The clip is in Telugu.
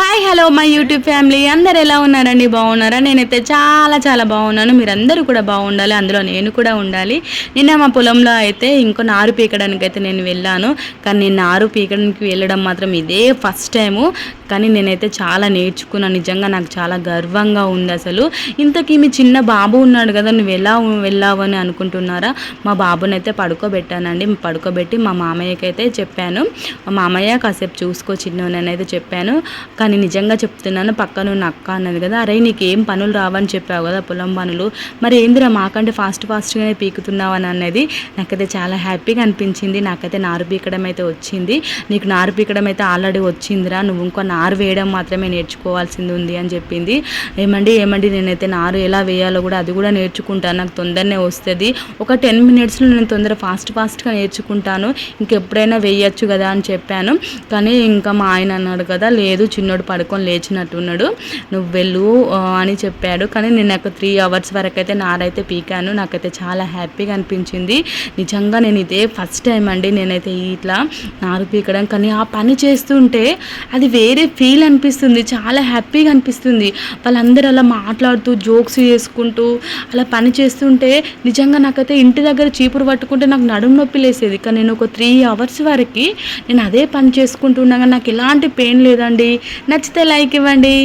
Hi hello my YouTube family అందరు ఎలా ఉన్నారండి? బాగున్నారా? నేనైతే చాలా చాలా బాగున్నాను. మీరందరూ కూడా బాగుండాలి. అందులో నేను కూడా ఉండాలి. నిన్న మా పొలంలో అయితే ఇంకో నారు పీకడానికి అయితే నేను వెళ్ళాను. కానీ నేను నారు పీకడానికి వెళ్ళడం మాత్రం ఇదే ఫస్ట్ టైము. కానీ నేనైతే చాలా నేర్చుకున్నాను. నిజంగా నాకు చాలా గర్వంగా ఉంది అసలు. ఇంతకీ మీ చిన్న బాబు ఉన్నాడు కదా నువ్వు ఎలా వెళ్ళావు అని అనుకుంటున్నారా? మా బాబుని అయితే పడుకోబెట్టానండి. పడుకోబెట్టి మా మామయ్యకైతే చెప్పాను. మా మామయ్య కాసేపు చూసుకో చిన్నోనైతే చెప్పాను. కానీ నిజంగా చెప్తున్నాను. పక్కన ఉన్న అక్క అన్నది కదా అరే నీకు ఏం పనులు రావని చెప్పావు కదా పొలం పనులు. మరి ఏందిరా మాకంటే ఫాస్ట్ ఫాస్ట్గానే పీకుతున్నావు అని అన్నది. నాకైతే చాలా హ్యాపీగా అనిపించింది. నాకైతే నారు పీకడం అయితే వచ్చింది. నీకు నారు పీకడం అయితే ఆల్రెడీ వచ్చిందిరా. నువ్వు ఇంకో నారు వేయడం మాత్రమే నేర్చుకోవాల్సింది ఉంది అని చెప్పింది. ఏమండి ఏమండి నేనైతే నారు ఎలా వేయాలో కూడా అది కూడా నేర్చుకుంటాను. నాకు తొందరనే వస్తుంది. ఒక టెన్ మినిట్స్లో నేను తొందర ఫాస్ట్ ఫాస్ట్గా నేర్చుకుంటాను. ఇంకెప్పుడైనా వేయచ్చు కదా అని చెప్పాను. కానీ ఇంకా మా ఆయన అన్నాడు కదా లేదు చిన్నోడు పడుకొని లేచినట్టున్నాడు. నువ్వు వెళ్ళు అని చెప్పాడు. కానీ నేను ఒక త్రీ అవర్స్ వరకు అయితే నారైతే పీకాను. నాకైతే చాలా హ్యాపీగా అనిపించింది. నిజంగా నేను ఇదే ఫస్ట్ టైం అండి నేనైతే ఇట్లా నారు పీకడం. కానీ ఆ పని చేస్తుంటే అది వేరే ఫీల్ అనిపిస్తుంది. చాలా హ్యాపీగా అనిపిస్తుంది. వాళ్ళందరూ అలా మాట్లాడుతూ జోక్స్ చేసుకుంటూ అలా పని చేస్తుంటే నిజంగా నాకైతే ఇంటి దగ్గర చీపురు పట్టుకుంటే నాకు నడుము నొప్పి లేసేది. కానీ నేను ఒక త్రీ అవర్స్ వరకు నేను అదే పని చేసుకుంటున్నాగా. నాకు ఎలాంటి పెయిన్ లేదండి. నచ్చితే లైక్ ఇవ్వండి.